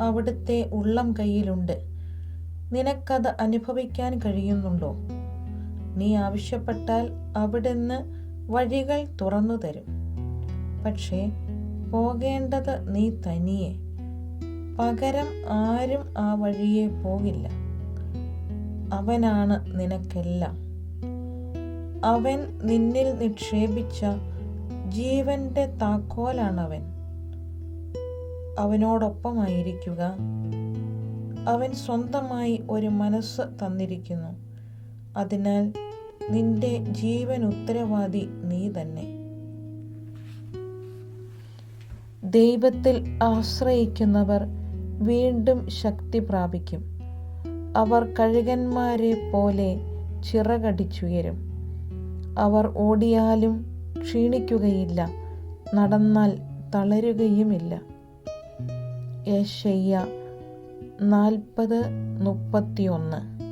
അവിടുത്തെ ഉള്ളം കയ്യിലുണ്ട്. നിനക്കത് അനുഭവിക്കാൻ കഴിയുന്നുണ്ടോ? നീ ആവശ്യപ്പെട്ടാൽ അവിടുന്ന് വഴികൾ തുറന്നു തരും. പക്ഷേ പോകേണ്ടത് നീ തനിയെ. പകരം ആരും ആ വഴിയെ പോകില്ല. അവനാണ് നിനക്കെല്ലാം. അവൻ നിന്നിൽ നിക്ഷേപിച്ച ജീവന്റെ താക്കോലാണവൻ. അവനോടൊപ്പമായിരിക്കുക. അവൻ സ്വന്തമായി ഒരു മനസ്സ് തന്നിരിക്കുന്നു. അതിനാൽ നിന്റെ ജീവൻ ഉത്തരവാദി നീ തന്നെ. ദൈവത്തിൽ ആശ്രയിക്കുന്നവർ വീണ്ടും ശക്തി പ്രാപിക്കും. അവർ കഴുകന്മാരെ പോലെ ചിറകടിച്ചുയരും. അവർ ഓടിയാലും ക്ഷീണിക്കുകയില്ല. നടന്നാൽ തളരുകയുമില്ല. യേശയ്യ നാൽപ്പത് മുപ്പത്തിയൊന്ന്.